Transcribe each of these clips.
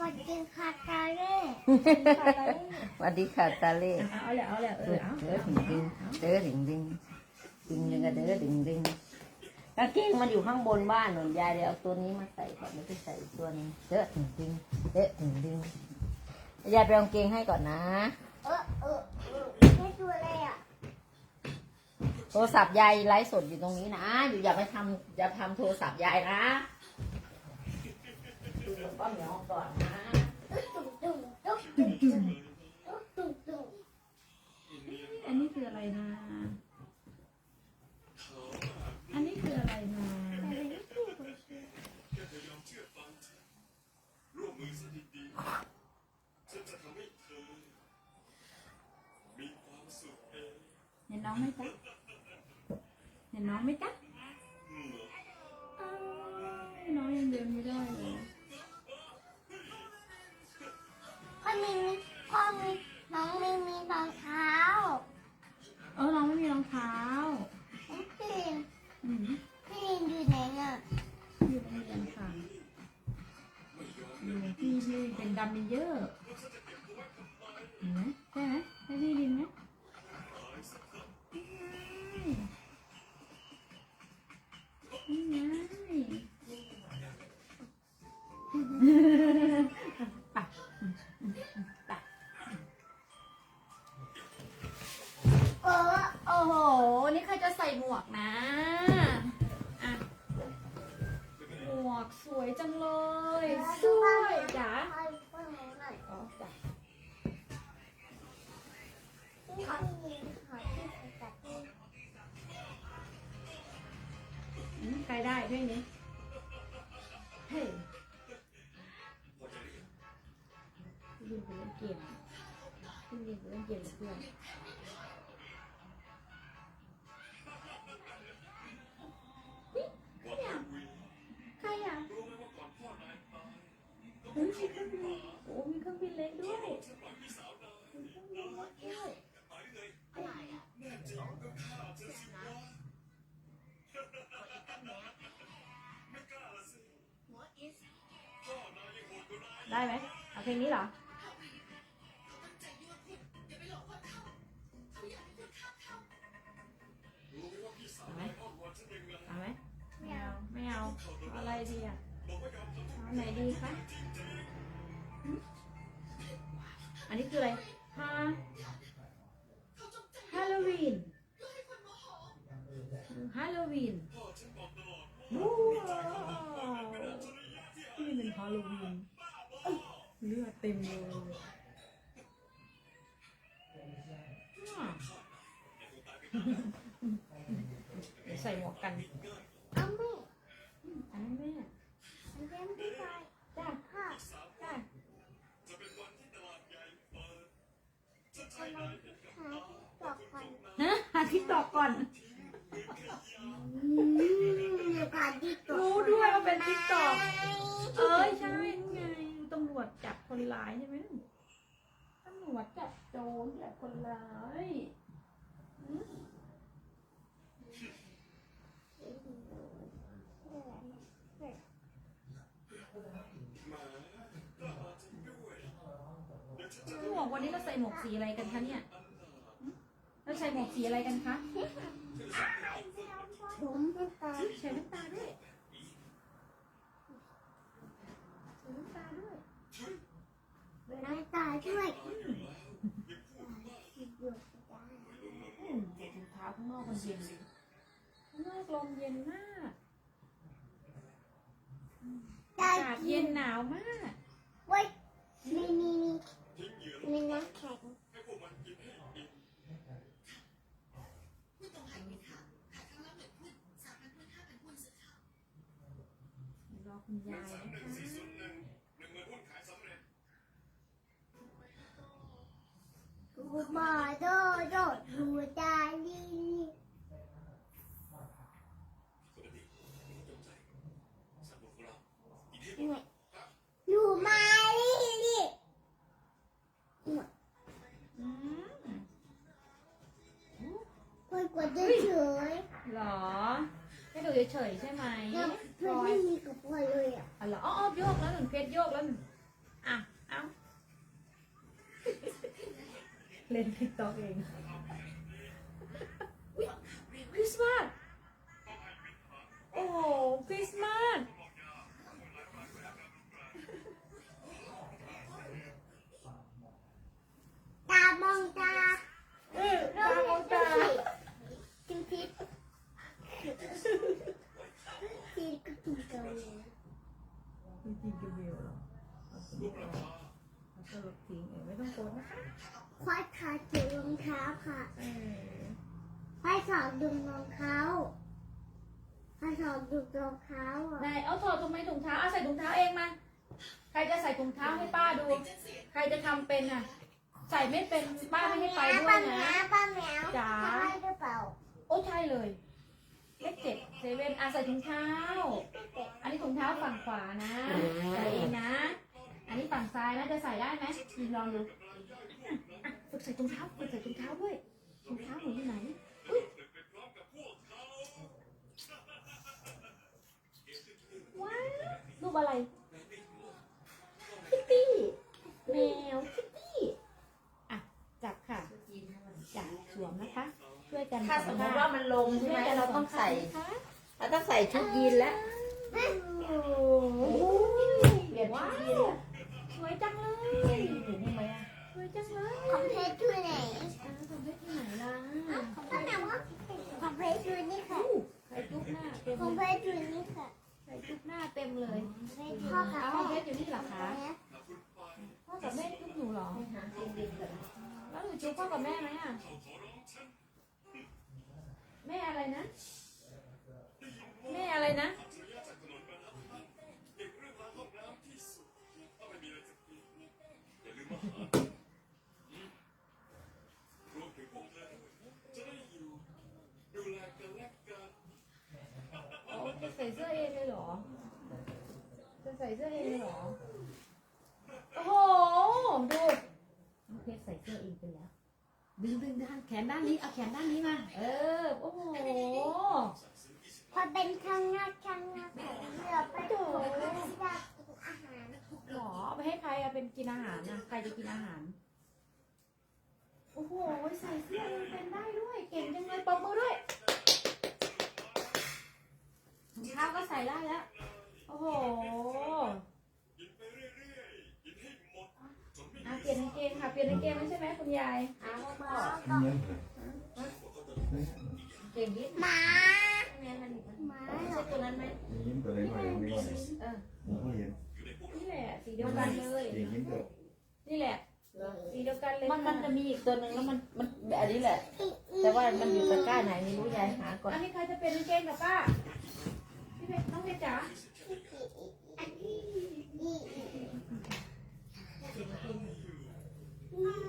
วันกินคาตาเล่สวัสดีค่ะตาเล่เอาแล้วเอาแล้วเอเด้ออเอาเด้อถึงดึงเด้อถึงดึงดึงดึงก็เด้อดึงดึงกางเกงมันอยู่ข้างบนบ้านหนุนยายเดี๋ยวเอาตัวนี้มาใส่ก่อนแล้วไปใส่อีกตัวหนึงเด้อถึงดึงเด้อถึงดึงยายไปเอากางเกงให้ก่อนนะ เออเออเออไม่ตัวอะไรอะโทรศัพท์ยายไลฟ์สดอยู่ตรงนี้นะอยู่อย่าไปทำอย่าทำโทรศัพท์ยายนะดูกับป้าเหมียวก่อนนะ ตุ้มตุ้มตุ้มตุ้ม สวยจังเลยสวยจ๋าให้พ่อหนูหน่อยอ๋อจ้ะพี่ลินขอที่ไปตัดที่อืมใครได้ด้วยนี้เฮ้ยพี่ลินไปเล่นเกมพี่ลินไปเล่นเกมกับเพื่อนนี่ เฮ้มีเครื่องบินโอ้มีเครื่องบินเล็กด้วยมีเครื่องบินเล็กด้วยได้ไหมเอาเพลงนี้เหรอเอาไหมไม่เอาไม่เอาเอาอะไรดีอะ เอาไหนดีคะหึอันนี้คืออะไรฮาฮาโลวีนฮาโลวีนว้าวนี่เป็นฮาโลวีนเลือดเต็มเลยอ่าเดี๋ยวใส่หมวกกัน เอาแม่ อันนั้นแม่ เอาแม่ไม่ไป จ้า ค่ะ จ้า ทำไมหาที่ตอกก่อนฮะหาที่ตอกก่อนอืมหาที่ตอกรู้ด้วยว่าเป็นติ๊กตอก เอ้ยใช่ไงตำรวจจับคนร้ายใช่ไหมตำรวจจับโจรจับคนร้ายหืมหมว กวันนี้เราใส่หมวกสีอะไรกันคะเนี่ยเราใส่หมวกสีอะไรกันคะผมไม่ตาใส่น้ำตาด้วยใส่น้ำตาด้วยน้ำตาด้วยถุงเท้าข้างนอกมันเย็นข้างนอกลมเย็นมากอากาศเย็นหนาวมากเว้ยมี มีมีมีน้ำแข็งรอคุณยายนะคะกูมาโดโดดูใจดี กดเฉยเฉยหรอ ให้ดูเฉยๆใช่ไหมๆเพื่อนไม่มีกับพ่อเลยอะอ๋อหรออ๋อโยกแล้วหนึ่งเพชรโยกแล้วหนึ่งอะ เอ้า เล่นติ๊กต็อกเองอุ๊ยคริสต์มาส โอ้โหคริสต์มาส อบดูรองเท้าควายสอบดูรองเท้าอะไหนเอาถอดตรงไหนถุงเท้าเอาใส่ถุงเท้าเองมาใครจะใส่ถุงเท้าให้ป้าดู ใครจะทำเป็นอะ ใส่ไม่เป็นป้าไม่ให้ไปด้วป้ายแมนะวป้าแมวจ๋าใช่หรือเปล่าโอ้ใช่เลยเลขเจ็ดเซเว่นอะใส่ถุงเท้า อันนี้ถุงเท้าฝั่งขวานะใส่เองนะ อันนี้ฝั่งซ้ายนะจะใส่ได้ไหมยินลองดูอะฝึกใส่ถุงเท้าฝึกใส่ถุงเท้าด้วยถุงเท้าหนูอยู่ไหนอุ๊ยว้าวรูป อะไร คิตตี้ แมว คิตตี้ อะ จับค่ะ จับสวมนะคะ ช่วยกันถ้าสมมติว่ามันลงใช่ไหมเราต้องใส่นะคะเราต้องใส่ชุดยีนแล้วโอ้โหเปลี่ยนชุว้าดยีนวแล้วสวยจังเลยเปลี่ยนยีนอยู่นี่ไหมอะสวยจังเลยของเพชรคือไหนอ่าทำได้ที่ไหนล่ะของป้าแมวว่าของเพชรคือนี่ค่ะอู้ใส่จุ๊บหน้าเต็มของเพเลยชรคือนี่ค่ะ ใส่จุ๊บหน้าเต็มเลยพ่อกับเอาแม่เพชรอยู่นี่เหรอคะพ่อกับแม่จุ๊บหนูเหรอไปหาเกงยีนก่อนแล้วหนูจุ๊บพ่อกับแม่ไหมอะ แม่อะไรนะ แม่อะไรนะ ส่เสื้อเองเลยเหรอ จะใส่เสื้อเองเลยเหรอ โอ้โห ดูน้องเพชรใส่เสื้อเองไปแล้ว ดึงดึงด้านแขนด้านนี้ เอาแขนด้านนี้มา เออ โอ้โห พอเป็นครั้งแรกครั้งแรกของเราไปถูกที่อากินอาหารหรอเอาไปให้ใครอะเป็นกินอาหารนะใครจะกินอาหาร โอ้โห ใส่เสื้อเองเป็นได้ด้วย เก่งจังเลยปรบมือด้วยถุงเท้าก็ใส่ได้แล้ว โอ้โหอะเปลี่ยนกางเกงค่ะ เปลี่ยนกางเกงไม่ใช่ไหมคุณ ยายอ้าวพ่อเเก่งยีนหมาแม่มันหมาใช่ตัวนั้นไหมยิ้มตัวเล็กหน่อยไม่ก่อนเออผมก็เห็นนี่แหละสีเดียวกันเลยเด็กยิ้มเกิดนี่แหละสีเดียวกันเลยมันมันจะค่ะมีอีกตัวหนึ่งแล้วมันมันอันนี้แหละ แต่ว่ามันอยู่ตะกร้าไหนไม่รู้ยายหาก่อนอันนี้ใครจะเป็นกางเกงกับป้าพี่เพชรน้องเพชรจ๋า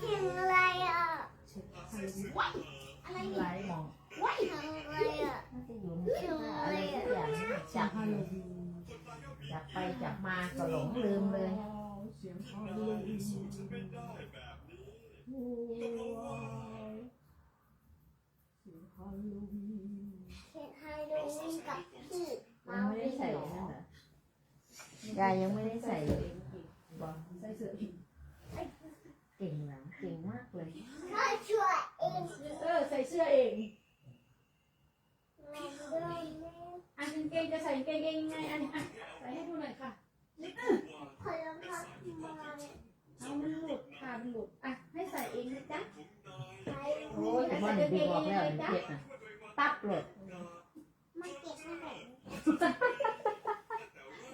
เสียงอะไรอะอะไรหลายหมองเสียงอะไรอะน่าจะอยู่ในเสื้อผ้าอะไรสักอย่างจับจับไปจับมาก็หลงลืมเลยเสียงฮาโลวีนเสียงไฮโลวีนกับพี่ยังไม่ได้ใส่นั่นเหรอยายยังไม่ได้ใส่บอกใส่เสื้ออีก เก่งนะเก่งมากเลยข้าช่วยเองเออใส่เสื้อเองแม่ด้วยแม่อันกางเกงจะใส่กางเกงยังไงอันนี้อะใส่ให้ดูหน่อยค่ะพอรองเท้ามาเอามันหลุดค่ะมันหลุดอะให้ใส่เองนะจ๊ะใช้โอ้ยแต่มันดีบอกแล้วเจ็บนะตับเลยมาเก็บให้หน่อย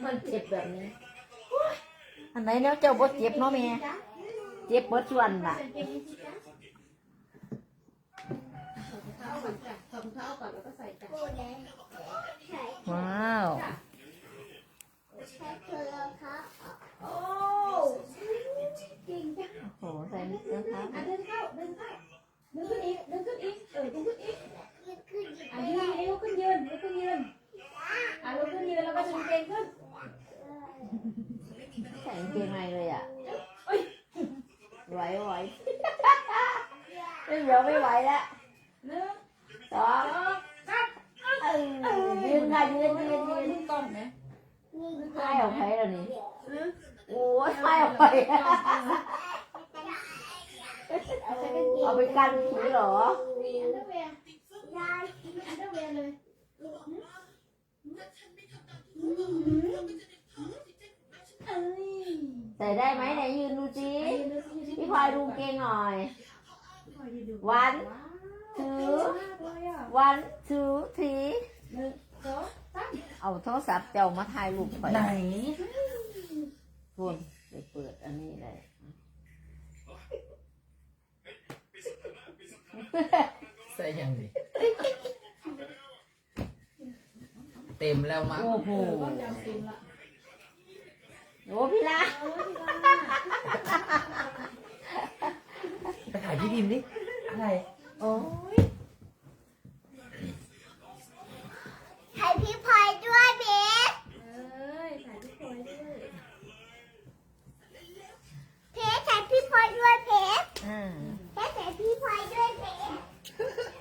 มันเจ็บแบบนี้อันไหนแล้วเจ้าบ่เจ็บเนาะแม่ เจ็บเบิดส่วนล่ะใส่กางเกงนี้สิจ๊ะใส่ถุงเท้าก่อนจ้ะใส่ถุงเท้าก่อนแล้วก็ใส่จ้ะกูเลยใช้ว้าวใช้ตัวรองเท้าโอ้เก่งจังโอ้โหใส่นิดเดียวครับอะดึงเข้าดึงเข้าดึงขึ้นอีกดึงขึ้นอีกเออดึงขึ้นอีกยืดขึ้นยืดอะไม่ยืนได้ให้ลุกขึ้นยืนลุกขึ้นยืนอะลุกขึ้นยืนแล้วก็ดึงเกงขึ้นใส่กางเกงในเลยอะเอ้ย ไหวไหวไม่เดี๋ยวไม่ไหวแล้วหนึ่งสองสองสามเออยืนค่ะยืนยืนยืนมึงกล้องไหมใช่เอาไปแล้วนี่โอ้ยใช่เอาไปเอาไปกันผีเหรอยาย ใส่ได้ไหมไหนยืนดูสิพี่พลอยดูเกงหน่อย วันถือวันถือทีเอาโทรศัพท์เจ้ามาถ่ายรูปไปไหนคุณไปเปิดอันนี้เลยใส่ยังดิเต็มแล้วมั้งโอ้โห โอ้พี่ละไปถ่ายพี่พิมพ์ดิอะไรโอ้ยถ่ายพี่พลอยด้วยเบสเอ้ยถ่ายทุกคนด้วยเพชรถ่ายพี่พลอยด้วยเพชรอ่าเพชรถ่ายพี่พลอยด้วยเพชร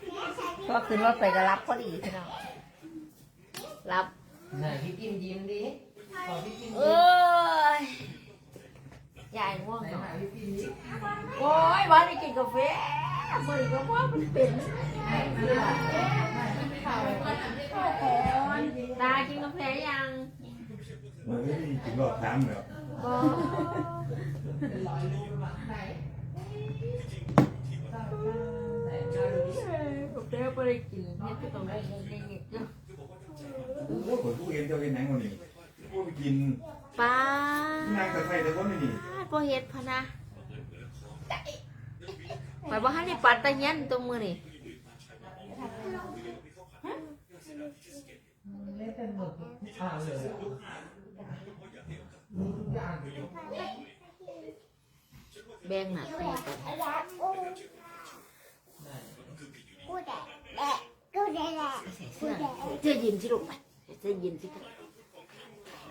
เพชรถ่ายพี่ก็ขึ้นรถไปก็รับพอดีพี่น้องรับไหนพี่พิมพ์ยิ้มดิขอพี่พิมพ์ เอยิ้ม้ยยายง่วงไหนเนาะหาพี่พิมพ์ดิโอ้ยวันนี้กินกาแฟมันก็ว่ามันเป็นตากินกาแฟยังเฮ้ยกินหลอดน้ำแล้วก็ไหนมาดูดิกาแฟไม่ได้กินเนี่ยก็ต้องได้เงินเงี้ยโอ้โหผลทุเรียนเจ้าเอ็นแหนงวันนี้ พวกไปกินป้านางตะไคร้แต่ว่าไม่นี่บ่เฮ็ดพะนะไปบ่ทันได้ปัดตะเฮียนตรงมือนี่เล่นเป็นหมดทุกทางเลยอะรู้ทุกอย่างเลยแบ่งหน้าที่กันพลอยอู้ไหนกูแดดแดดกูแดดแดดใส่เสื้อเสื้อยีนสิลูกไปเสื้อยีนสิครับ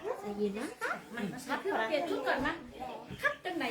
เสื้อยีนนะมันครับเปลี่ยนชุดก่อนนะครับจังไหน